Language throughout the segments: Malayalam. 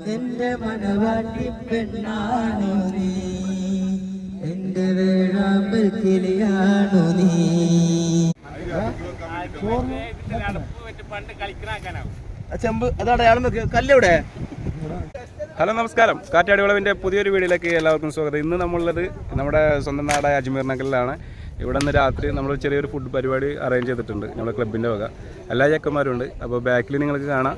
എന്റെ മനവാട്ടി പെണ്ണാണു നീ. എന്റെ വേഴാമ്പൽ കിളിയാണു നീ. ചെമ്പ് അതാണ് കല്ലെവിടെ ഹലോ നമസ്കാരം. കാറ്റാടി വിളവിന്റെ പുതിയൊരു വീഡിയോയിലേക്ക് എല്ലാവർക്കും സ്വാഗതം. ഇന്ന് നമ്മളുള്ളത് നമ്മുടെ സ്വന്തം നാടായ അജ്മീർ നഗറിലാണ് ഇവിടെ നിന്ന് രാത്രി നമ്മൾ ചെറിയൊരു ഫുഡ് പരിപാടി അറേഞ്ച് ചെയ്തിട്ടുണ്ട്. നമ്മുടെ ക്ലബിന്റെ വക. എല്ലാ ചെക്കന്മാരും ഉണ്ട് അപ്പോൾ ബാക്കിൽ നിങ്ങൾക്ക് കാണാം.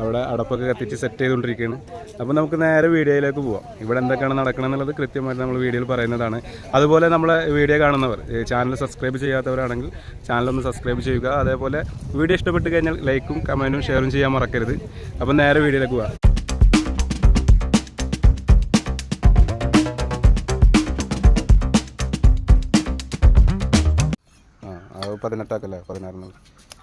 അവിടെ അടപ്പൊക്കെ കത്തിച്ച് സെറ്റ് ചെയ്തുകൊണ്ടിരിക്കുകയാണ്. അപ്പോൾ നമുക്ക് നേരെ വീഡിയോയിലേക്ക് പോവാം. ഇവിടെ എന്തൊക്കെയാണ് നടക്കണം എന്നുള്ളത് കൃത്യമായിട്ട് നമ്മൾ വീഡിയോയിൽ പറയുന്നതാണ്. അതുപോലെ നമ്മളെ വീഡിയോ കാണുന്നവർ ചാനൽ സബ്സ്ക്രൈബ് ചെയ്യാത്തവരാണെങ്കിൽ ചാനലൊന്ന് സബ്സ്ക്രൈബ് ചെയ്യുക. അതേപോലെ വീഡിയോ ഇഷ്ടപ്പെട്ട് കഴിഞ്ഞാൽ ലൈക്കും കമന്റും ഷെയറും ചെയ്യാൻ മറക്കരുത്. അപ്പോൾ നേരെ വീഡിയോയിലേക്ക് പോവാം. പതിനെട്ടാക്കല്ലേ? ആ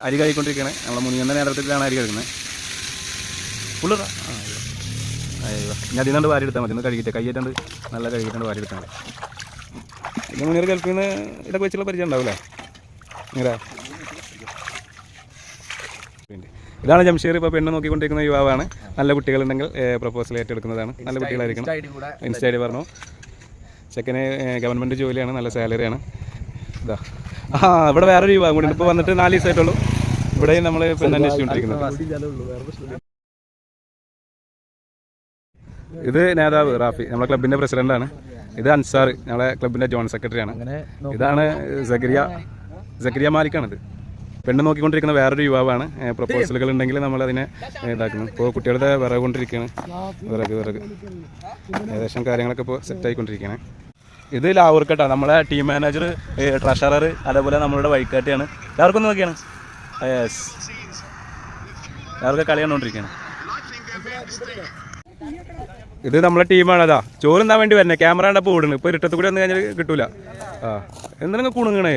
അരി കഴിക്കൊണ്ടിരിക്കണേ നമ്മളെ മുനിയന്ന നേതൃത്വത്തിലാണ് അരി കഴിക്കുന്നത് അയ്യോ. ഞാൻ അതിനാണ്ട് വാരി എടുത്താൽ മതി. ഒന്ന് കഴുകിയിട്ട് കയ്യേറ്റാണ്ട് നല്ല കഴുകിയിട്ടാണ്ട് വാരി എടുത്താൽ മതി മുനിയർ ഗൾഫിൽ നിന്ന് ഇതൊക്കെ വെച്ചുള്ള പരിചയം ഉണ്ടാവില്ലേ ഇങ്ങനെ ഇതാണ് ജംഷീർ ഇപ്പോൾ പെണ്ണ് നോക്കിക്കൊണ്ടിരിക്കുന്ന യുവാവാണ്. നല്ല കുട്ടികളുണ്ടെങ്കിൽ പ്രപ്പോസൽ ഏറ്റെടുക്കുന്നതാണ്. നല്ല കുട്ടികളായിരിക്കണം. ഇൻസ്റ്റ ഐ ഡി പറഞ്ഞു. ചെക്കന് ഗവൺമെന്റ് ജോലിയാണ് നല്ല സാലറിയാണ് ഇതാ ആ ഇവിടെ വേറൊരു യുവാവും കൂടി ഇപ്പോൾ വന്നിട്ട് നാല് ദിവസമായിട്ടുള്ളൂ. ഇവിടെയും നമ്മൾ പെണ്ണ് അന്വേഷിച്ചുകൊണ്ടിരിക്കുന്നത് ഇത് നേതാവ് റാഫി നമ്മളെ ക്ലബിന്റെ പ്രസിഡന്റാണ് ഇത് അൻസാർ നമ്മളെ ക്ലബിന്റെ ജോയിന്റ് സെക്രട്ടറിയാണ് ഇതാണ് സക്രിയ സക്കരിയ മാലിക്കാണിത്. പെണ്ണ് നോക്കിക്കൊണ്ടിരിക്കുന്ന വേറൊരു യുവാവാണ്. പ്രപ്പോസലുകൾ ഉണ്ടെങ്കിൽ നമ്മൾ അതിനെ ഇതാക്കുന്നു. ഇപ്പോൾ കുട്ടികളുടെ വിറക് കൊണ്ടിരിക്കുകയാണ് വിറക് വിറക്. ഏകദേശം കാര്യങ്ങളൊക്കെ ഇപ്പോൾ സെറ്റ് ആയിക്കൊണ്ടിരിക്കുകയാണ്. ഇത് ലാവൂർക്കട്ടാ നമ്മളെ ടീം മാനേജർ ട്രഷറർ അതേപോലെ നമ്മളുടെ വൈക്കാട്ടിയാണ്. എല്ലാവർക്കും നോക്കിയാണ്. യെസ് എല്ലാവർക്കും കളി കണ്ടുകൊണ്ടിരിക്കുകയാണ് ഇത് നമ്മളെ ടീമാണ് അതാ. ചോറ് എന്താ വേണ്ടി വരുന്നത് ക്യാമറ കണ്ടപ്പോൾ ഓടുന്നു. ഇപ്പോൾ ഇരുട്ടത്ത് കൂടി വന്നു കഴിഞ്ഞാൽ കിട്ടൂല. ആ എന്തിനാ കുണുങ്ങണേ?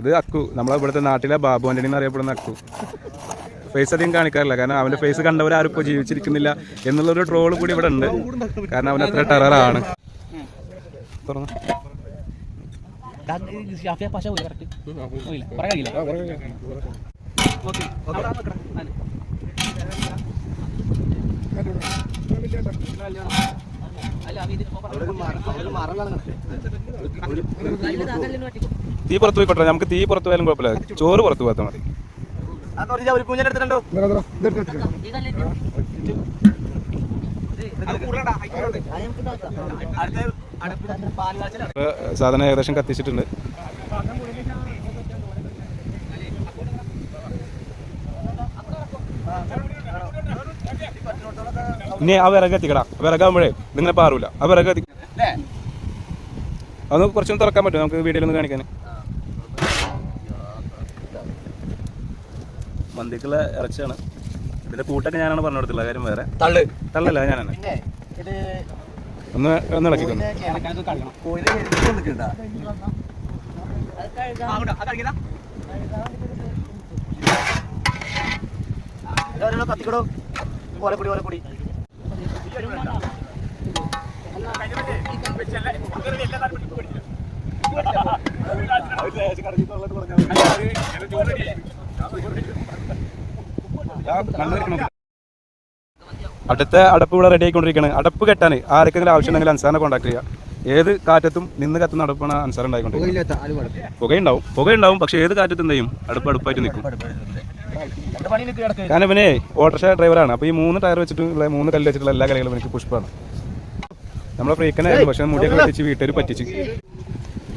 ഇത് അക്കു. നമ്മളെ ഇവിടുത്തെ നാട്ടിലെ ബാബു ആന്റണി എന്നറിയപ്പെടുന്ന അക്കു. ഫേസ് അധികം കാണിക്കാറില്ല. കാരണം അവന്റെ ഫേസ് കണ്ടവരാരും ഇപ്പോൾ ജീവിച്ചിരിക്കുന്നില്ല എന്നുള്ളൊരു ട്രോൾ കൂടി ഇവിടെ ഉണ്ട്. കാരണം അവൻ അത്ര ടെററാണ് ഓക്കെ. തീ പുറത്ത് പോയിക്കോട്ടെ നമുക്ക് തീ പുറത്ത് പോയാലും കുഴപ്പമില്ല. ചോറ് പുറത്ത് പോകാത്ത മതി. സാധനം ഏകദേശം കത്തിച്ചിട്ടുണ്ട്. ഇനി ആ വിറക് എത്തിക്കടാ. വിറകാകുമ്പോഴേ നിങ്ങളെ പാറൂല. ആ വിറക് എത്തി അത് കുറച്ചൊന്ന് തുറക്കാൻ പറ്റും നമുക്ക് വീഡിയോയിൽ ഒന്ന് കാണിക്കാൻ മന്തിക്കുള്ള ഇറച്ചിയാണ്. ഇതിന്റെ കൂട്ടൊക്കെ ഞാനാണ് പറഞ്ഞു കൊടുത്തുള്ള കാര്യം വേറെ. തള്ള്. തള്ളല്ല ഞാനാണ് ഒന്ന് ഒന്ന് ഇളക്കിക്കുന്നു കത്തിക്കടോ ഓലപ്പൊടി ഓലപ്പൊടി. അടുത്ത അടപ്പ് ഇവിടെ റെഡി ആയിക്കൊണ്ടിരിക്കുകയാണ് അടപ്പ് കെട്ടാൻ ആർക്കെങ്കിലും ആവശ്യമുണ്ടെങ്കിൽ അൻസാറിനെ കോൺടാക്ട് ചെയ്യുക ഏത് കാറ്റത്തും നിന്ന് കത്തുന്ന അടുപ്പാണ് അൻസാർ ഉണ്ടായിക്കൊണ്ടിരിക്കുന്നത്. പുകയുണ്ടാവും. പുകയുണ്ടാവും. പക്ഷെ ഏത് കാറ്റത്തും എന്ത് ചെയ്യും? അടുപ്പ് അടുപ്പായിട്ട് നിൽക്കും. കാരണം ഇവനെ ഓട്ടോറിക്ഷ ഡ്രൈവറാണ്. അപ്പോൾ ഈ മൂന്ന് ടയർ വെച്ചിട്ടുള്ള മൂന്ന് കല്ല് വെച്ചിട്ടുള്ള എല്ലാ കളികളും എനിക്ക് പുഷ്പാണ്. നമ്മളെ ഫ്രീക്കനായിരുന്നു പക്ഷേ മുടിയൊക്കെ വെച്ച് വീട്ടുകാർ പറ്റിച്ച്.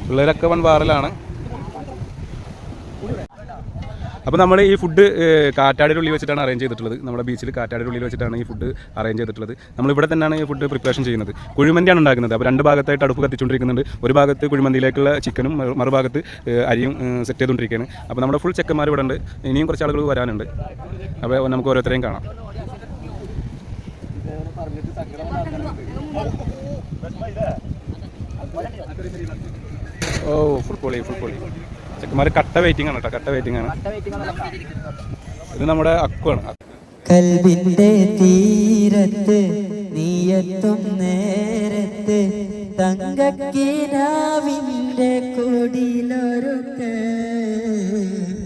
പിള്ളേരൊക്കെ വൺ വാറിലാണ് അപ്പോൾ നമ്മൾ ഈ ഫുഡ് കാറ്റാടിയുടെ ഉള്ളിൽ വെച്ചിട്ടാണ് അറേഞ്ച് ചെയ്തിട്ടുള്ളത്. നമ്മുടെ ബീച്ചിൽ കാറ്റാടിയുടെ ഉള്ളിൽ വെച്ചിട്ടാണ് ഈ ഫുഡ് അറേഞ്ച് ചെയ്തിട്ടുള്ളത്. നമ്മൾ ഇവിടെ തന്നെയാണ് ഈ ഫുഡ് പ്രിപ്പറേഷൻ ചെയ്യുന്നത്. കുഴിമന്തിയാണ് ഉണ്ടാക്കുന്നത്. അപ്പോൾ രണ്ട് ഭാഗത്തായിട്ട് അടുപ്പ് കത്തിച്ചുകൊണ്ടിരിക്കുന്നുണ്ട്. ഒരു ഭാഗത്ത് കുഴിമന്തിയിലേക്കുള്ള ചിക്കനും മറു- മറുഭാഗത്ത് അരിയും സെറ്റ് ചെയ്തുകൊണ്ടിരിക്കുകയാണ്. അപ്പോൾ നമ്മുടെ ഫുൾ ചെക്കന്മാർ ഇവിടെ ഉണ്ട്. ഇനിയും കുറച്ച് ആളുകൾ വരാനുണ്ട്. അപ്പോൾ നമുക്ക് ഓരോരുത്തരെയും കാണാം. ഓ ഫുൾ പൊളി ഫുൾ പൊളി ചെക്കന്മാർ കട്ട വെയിറ്റിംഗ് ആണ് കേട്ടോ വെയിറ്റിംഗ് ആണ്. ഇത് നമ്മുടെ അക്കുവാണ് കൽവിന്റെ തീരത്ത് നീയത്തും നേരത്ത് തങ്കക്കിനാവിന്റെ കൊടിയിലൊരുക്ക്.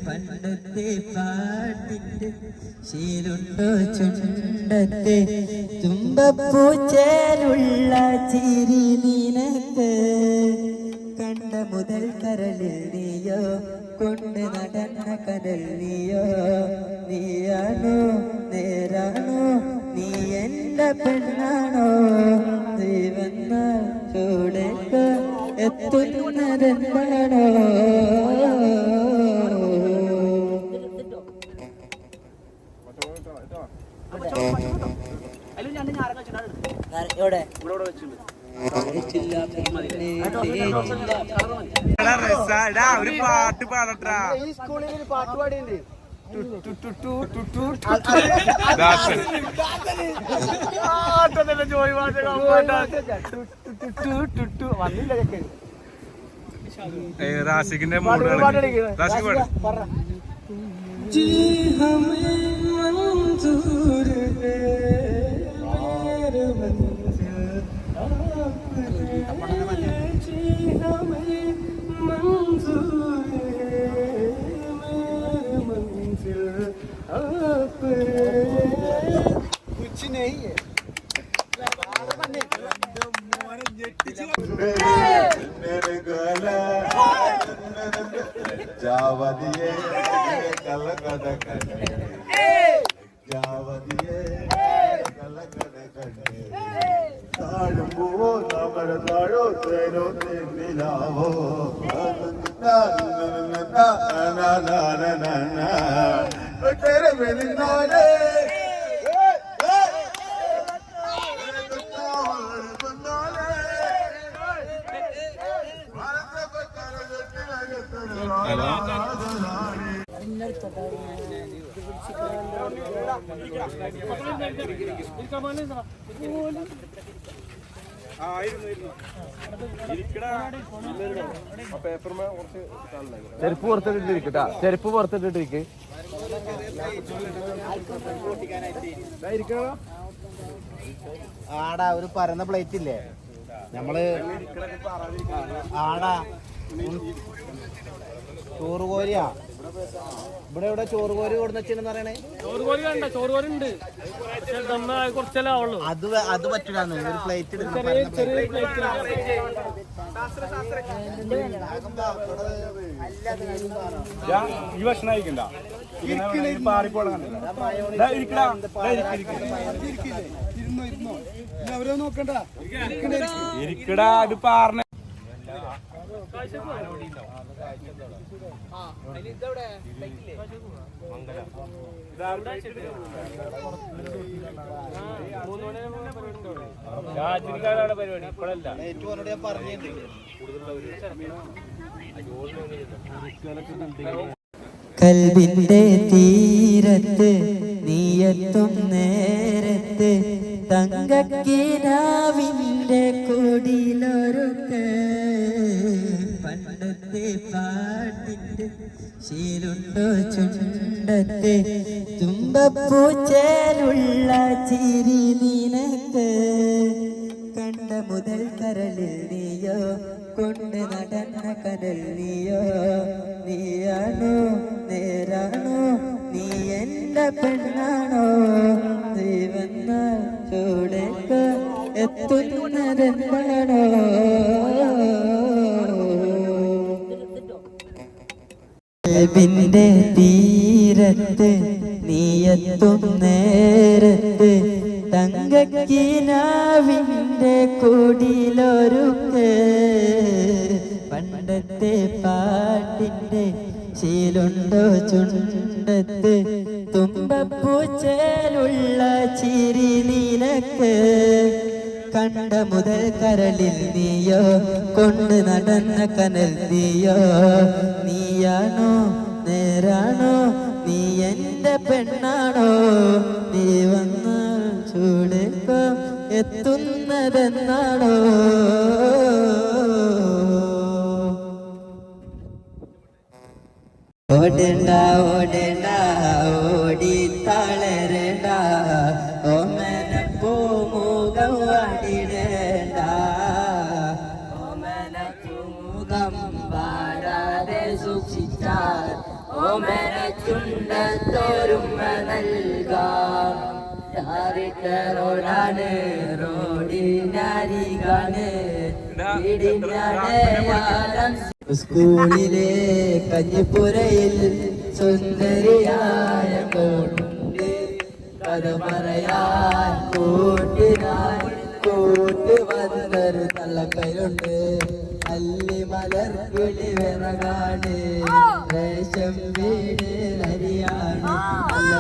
പണ്ടത്തെ പാട്ടിന്റെ ശീലുണ്ടോ ചുണ്ടത്ത് തുമ്പപ്പൂച്ചേലുള്ള ചിരി നിനക്ക്. മുതൽ കരളിൽ നീയോ? കൊണ്ട് നടന്ന കരൽ നീയോ? നീയാണോ? നേരാണോ? നീ എന്റെ പെണ്ണാണോ? നീ വന്ന ചൂടേക്ക് എത്തുന്നതെന്താണോ ഒരു പാട്ട് പാടട്ടാ ദാസൻ ഏ, റാസിഖിന്റെ മൂഡ് റാസിഖ് പാട് जी हमें मंजूर है கல கத கண்ணே ஜாவதியே கல கத கண்ணே தாழும்புவோ தாமரதாழோ தேரோ தேவிலாவோ நான் நான் நான் நான் நான் ചെരുപ്പ് പുറത്തിട്ടിരിക്കട്ടാ ചെരുപ്പ് പുറത്തിട്ടിട്ടിരിക്ക്. ആടാ ഒരു പരന്ന പ്ലേറ്റ് ഇല്ലേ? നമ്മൾ ആടാ ചോറ് കോരിയാ ഇവിടെ ഇവിടെ ചോറ് കോരി കൊടുന്നെന്ന് പറയണേ? അത് വേ- അത് പറ്റൂലെന്ന്. ഒരു പ്ലേറ്റ് എടുക്കണം പരന്ന plate. ഈ ഭക്ഷണം ഇരിക്കടാ. ഇരിക്കടാ ഇത് പാറിന പ്ലേറ്റ് പരിപാടി ഇപ്പോഴല്ല കൽവിന്റെ തീരത്ത് നീയത്തും നേരത്ത് തങ്കക്കിനാവിന്റെ കൊടിയിലൊരുക്ക പാട്ടിന്റെ ശീലുണ്ടോ ചുണ്ടത്തെ? തുമ്പപ്പൂച്ചേലുള്ള ചിരി നിനക്ക് കണ്ട മുതൽ കരളിൽ നീയോ കൊണ്ട് നടന്ന കനൽ നീയോ നീയാണോ? നേരാണോ? നീ എന്റെ പെണ്ണാണോ? നീ വന്ന ചൂടേക്ക് എത്തുന്നതെന്താണോ കൽവിന്റെ തീരത്ത് നീയത്തും നേരത്ത് തങ്കക്കിനാവിന്റെ കൊടിയിലൊരുക്ക് പണ്ടത്തെ പാട്ടിന്റെ ശീലുണ്ടോ ചുണ്ടത്ത്? തുമ്പപ്പൂച്ചേലുള്ള ചിരി നിനക്ക്. കണ്ട മുതൽ കരളിൽ നീയോ? കൊണ്ട് നടന്ന കനൽ നീയോ? നീയാണോ? നേരാണോ? നീ എന്റെ പെണ്ണാണോ? നീ വന്ന ചൂടേക്കോ എത്തുന്നതെന്നാണോ? ഓടേണ്ട ഓടേണ്ട ഓടി ാണ് റോഡിനരികാണ് വീടിനടയാളം സ്കൂളിലെ കഞ്ഞിപ്പുരയിൽ സുന്ദരിയായ കോട്ടുണ്ട് കഥ പറയാൻ കൂട്ടിനാൻ കൂട്ട് വന്നൊരു തള്ളക്കയിലുണ്ട് അല്ലി മലർ വിളി വിറകാണ് ദേശം വീട് അരിയാണ് നല്ല